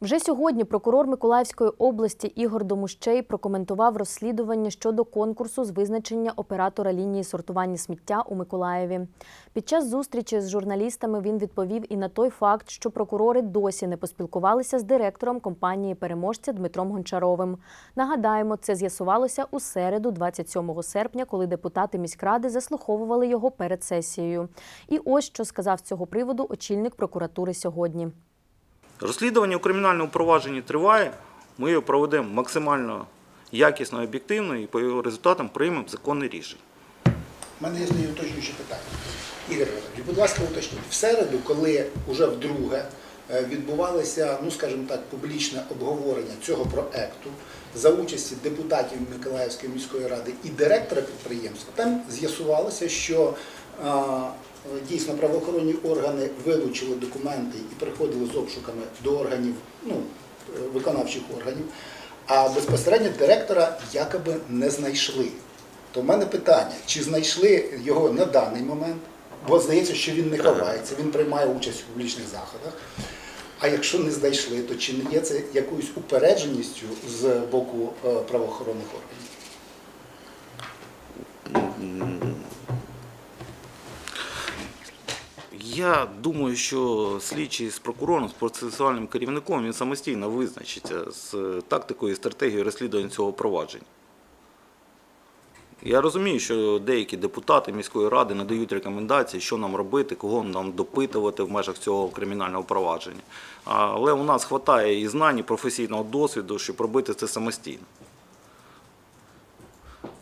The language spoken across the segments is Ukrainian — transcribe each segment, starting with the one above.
Вже сьогодні прокурор Миколаївської області Ігор Домущей прокоментував розслідування щодо конкурсу з визначення оператора лінії сортування сміття у Миколаєві. Під час зустрічі з журналістами він відповів і на той факт, що прокурори досі не поспілкувалися з директором компанії переможця Дмитром Гончаровим. Нагадаємо, це з'ясувалося у середу, 27 серпня, коли депутати міськради заслуховували його перед сесією. І ось що сказав з цього приводу очільник прокуратури сьогодні. Розслідування у кримінальному провадженні триває. Ми його проведемо максимально якісно і об'єктивно і по його результатам приймемо законне рішення. У мене є уточнююче питання. Ігор Анатолійович, будь ласка, уточніть. В середу, коли вже вдруге відбувалося, ну скажімо так, публічне обговорення цього проекту за участі депутатів Миколаївської міської ради і директора підприємства, там з'ясувалося, що дійсно правоохоронні органи вилучили документи і приходили з обшуками до органів, ну, е, виконавчих органів, а безпосередньо директора якоби не знайшли. То в мене питання, чи знайшли його на даний момент, бо здається, що він не ховається, він приймає участь у публічних заходах. А якщо не знайшли, то чи не є це якоюсь упередженістю з боку е, правоохоронних органів? Я думаю, що слідчий з прокурором, з процесуальним керівником, він самостійно визначиться з тактикою і стратегією розслідування цього провадження. Я розумію, що деякі депутати міської ради надають рекомендації, що нам робити, кого нам допитувати в межах цього кримінального провадження. Але у нас вистачає і знань, і професійного досвіду, щоб робити це самостійно.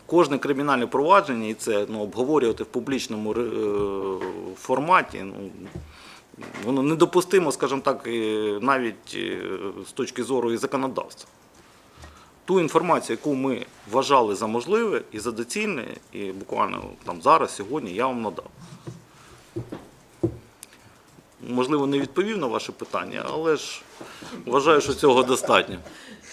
Кожне кримінальне провадження, і це ну, обговорювати в публічному е, форматі, ну, воно недопустимо, скажімо так, навіть е, з точки зору і законодавства. Ту інформацію, яку ми вважали за можливе і за доцільне, і буквально там зараз, сьогодні я вам надав. Можливо, не відповів на ваше питання, але ж вважаю, що цього достатньо.